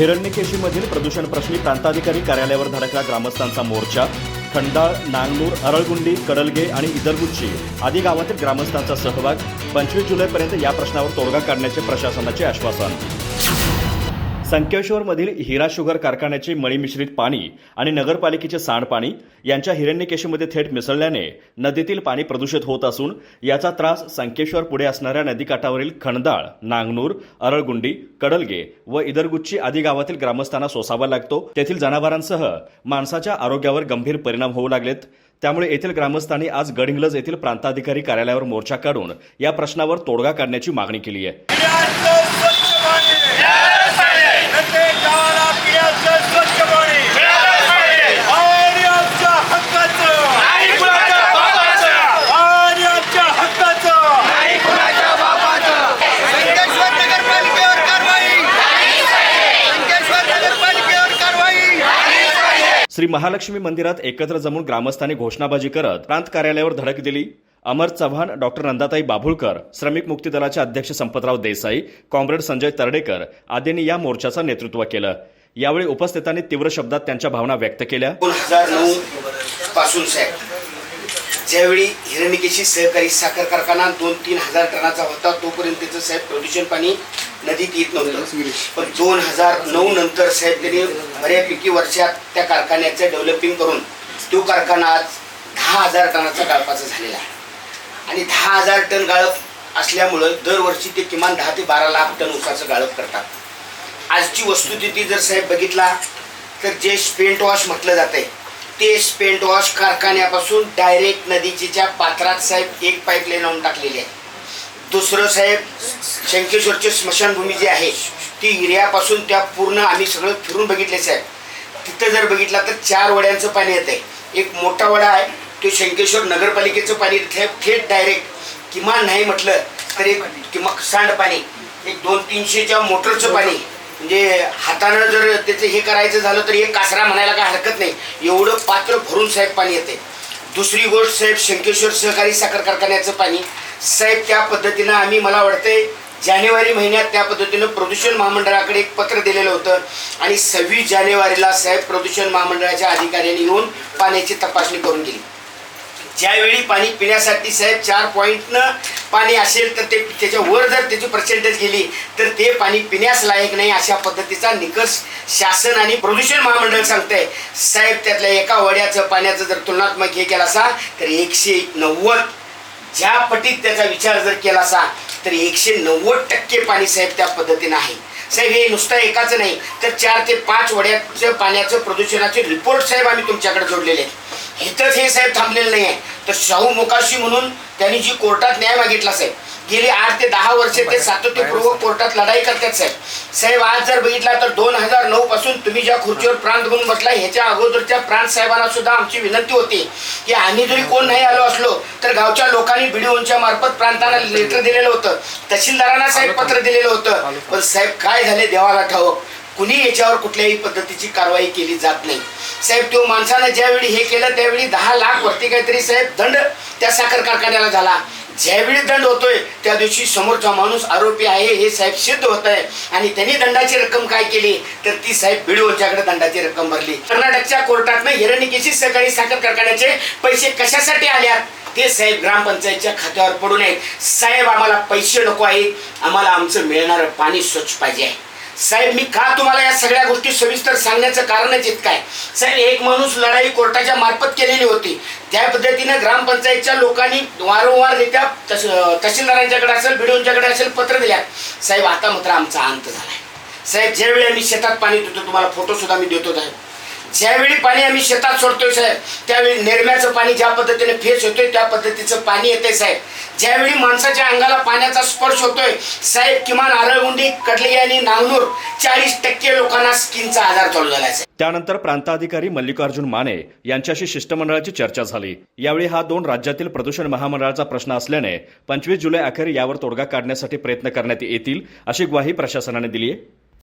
हिरण्यकेशीमधील प्रदूषण प्रश्नी प्रांताधिकारी कार्यालयावर धडकला ग्रामस्थांचा मोर्चा. खंडाळ नांगनूर अरळगुंडी कडलगे आणि इदरगुच्ची आदी गावातील ग्रामस्थांचा सहभाग. पंचवीस जुलैपर्यंत या प्रश्नावर तोडगा काढण्याचे प्रशासनाचे आश्वासन. संकेश्वरमधील हिरा शुगर कारखान्याचे मळी मिश्रित पाणी आणि नगरपालिकेचे सांडपाणी यांच्या हिरण्यकेशीमध्ये थेट मिसळल्याने नदीतील पाणी प्रदूषित होत असून याचा त्रास संकेश्वर पुढे असणाऱ्या नदीकाठावरील खणदाळ नांगनूर अरळगुंडी कडलगे व इदरगुच्ची आदी गावातील ग्रामस्थांना सोसावा लागतो. तेथील जनावरांसह माणसाच्या आरोग्यावर गंभीर परिणाम होऊ लागलेत. त्यामुळे येथील ग्रामस्थांनी आज गडहिंग्लज येथील प्रांताधिकारी कार्यालयावर मोर्चा काढून या प्रश्नावर तोडगा काढण्याची मागणी केली आहे पिण्याचं स्वच्छ पाणी प्रत्येक गावाला पिण्याचं स्वच्छ पाणी आणि आमच्या हक्काचं आणि आमच्या हक्काचं संकेश्वर नगरपालिकेवर कारवाई संकेश्वर नगरपालिकेवर कारवाई श्री महालक्ष्मी मंदिरात एकत्र जमून ग्रामस्थांनी घोषणाबाजी करत प्रांत कार्यालयावर धडक दिली. अमर चव्हाण डॉक्टर नंदाताई बाभुळकर श्रमिक मुक्ती दलाचे अध्यक्ष संपतराव देसाई कॉम्रेड संजय तरडेकर आदींनी या मोर्चाचं नेतृत्व केलं. यावेळी उपस्थितांनी तीव्र शब्दात त्यांच्या भावना व्यक्त केल्या. दोन हजार नऊ पासून ज्यावेळी हिरणिकेशी सहकारी साखर कारखाना दोन तीन हजार टनाचा होता तोपर्यंतचं साहेब प्रदूषण पाणी नदीत येत नव्हतं. पण दोन हजार नऊ नंतर साहेब त्यांनी बऱ्यापैकी वर्षात त्या कारखान्याचं डेव्हलपिंग करून तो कारखाना आज दहा हजार टनाचा गाळपाचा झालेला आहे. आणि दहा हजार टन गाळप असल्यामुळं दरवर्षी ते किमान दहा ते बारा लाख टन ऊसाचं गाळप करतात. आजची वस्तुस्थिती जर साहेब बघितला तर जे स्पेंट वॉश म्हटलं जातंय ते स्पेंट वॉश कारखान्यापासून डायरेक्ट नदीच्या पात्रात साहेब एक पाईपलाईन लावून टाकलेली आहे. दुसरं साहेब शंकेश्वरची स्मशानभूमी जी आहे ती हिऱ्यापासून त्या पूर्ण आम्ही सगळं फिरून बघितले साहेब. तिथं जर बघितला तर चार वड्यांचं पाणी येतं आहे एक मोठा वडा आहे तो शंकेश्वर नगरपालिकेचं पाणी थेट थेट डायरेक्ट किमान नाही म्हटलं तर एक किमान सांडपाणी एक दोन तीनशेच्या मोटरचं पाणी. म्हणजे हातानं जर त्याचं हे करायचं झालं तर एक कासरा म्हणायला काय हरकत नाही. एवढं पात्र भरून साहेब पाणी येते दुसरी गोष्ट साहेब शंकेश्वर सहकारी साखर कारखान्याचं पाणी साहेब त्या पद्धतीनं आम्ही मला वाटतंय जानेवारी महिन्यात त्या पद्धतीनं प्रदूषण महामंडळाकडे एक पत्र दिलेलं होतं. आणि सव्वीस जानेवारीला साहेब प्रदूषण महामंडळाच्या अधिकाऱ्यांनी येऊन पाण्याची तपासणी करून गेली ज्यावेळी पाणी पिण्यासाठी साहेब चार पॉईंटनं पाणी असेल तर ते त्याच्या वर जर त्याची पर्सेंटेज गेली तर ते पाणी पिण्यास लायक नाही अशा पद्धतीचा निकष शासन आणि प्रदूषण महामंडळ सांगतंय. साहेब त्यातल्या एका वड्याचं पाण्याचं जर तुलनात्मक हे केला असा तर एकशे नव्वद ज्या पटीत त्याचा विचार जर केला असा तर एकशे नव्वद टक्के पाणी साहेब त्या पद्धतीनं आहे. साहेब हे नुसतं एकाच नाही तर चार ते पाच वड्याचं पाण्याचं प्रदूषणाचे रिपोर्ट साहेब आम्ही तुमच्याकडे जोडलेले आहेत. इथंच हे साहेब थांबलेलं नाही आहे तर शाहू मोकाशी म्हणून त्यांनी जी कोर्टात न्याय मागितला साहेब गेली आठ ते दहा वर्षे ते सातत्यपूर्वक कोर्टात लढाई करतात साहेब. साहेब आज जर बघितला तर दोन हजार नऊ पासून तुम्ही ज्या खुर्चीवर प्रांत म्हणून बसला ह्याच्या अगोदरच्या प्रांत साहेबांना सुद्धा आमची विनंती होती की आम्ही जरी कोण नाही आलो असलो तर गावच्या लोकांनी बीडीओंच्या मार्फत प्रांतांना लेटर दिलेलं होतं तहसीलदारांना साहेब पत्र दिलेलं होतं. पण साहेब काय झाले देवाला ठाऊक कुणी याच्यावर कुठल्याही पद्धतीची कारवाई केली जात नाही. साहेब तो माणसानं ज्यावेळी हे केलं त्यावेळी दहा लाख वरती काहीतरी साहेब दंड त्या साखर कारखान्याला झाला. ज्यावेळी दंड होतोय त्या दिवशी समोरचा माणूस आरोपी आहे हे साहेब सिद्ध होत आहे आणि त्यांनी दंडाची रक्कम काय केली? तर ती साहेब बिडीओच्याकडे दंडाची रक्कम भरली. कर्नाटकच्या कोर्टातनं हिरण्यकेशी सहकारी साखर कारखान्याचे पैसे कशासाठी आल्यात? ते साहेब ग्रामपंचायतच्या खात्यावर पडू नयेत. साहेब आम्हाला पैसे नको आहेत. आम्हाला आमचं मिळणारं पाणी स्वच्छ पाहिजे आहे. साहेब मी का तुम्हाला या सगळ्या गोष्टी सविस्तर सांगण्याचं कारणच इतकं आहे? साहेब एक माणूस लढाई कोर्टाच्या मार्फत केलेली होती. त्या पद्धतीनं ग्रामपंचायतच्या लोकांनी वारंवाररित्या तश तहसीलदारांच्याकडे असेल बिडोंच्याकडे असेल पत्र दिल्या साहेब आता मात्र आमचा अंत झालाय. साहेब ज्यावेळी आम्ही शेतात पाणी देतो तुम्हाला फोटो सुद्धा मी देतो साहेब. ज्यावेळी पाणी आम्ही शेतात सोडतोय साहेब त्यावेळी निर्म्याचं पाणी ज्या पद्धतीने फेस होतोय त्या पद्धतीचं पाणी येतंय साहेब. ज्यावेळी माणसाच्या अंगाला पाण्याचा स्पर्श होतोय साहेब किमान आरळगुंडी कडली आणि नांगनूर चाळीस टक्के लोकांना स्किनचा आजार चालू झालाय त्यानंतर प्रांताधिकारी मल्लिकार्जुन माने यांच्याशी शिष्टमंडळाची चर्चा झाली. यावेळी हा दोन राज्यातील प्रदूषण महामंडळाचा प्रश्न असल्याने पंचवीस जुलै अखेर यावर तोडगा काढण्यासाठी प्रयत्न करण्यात येतील अशी ग्वाही प्रशासनाने दिली आहे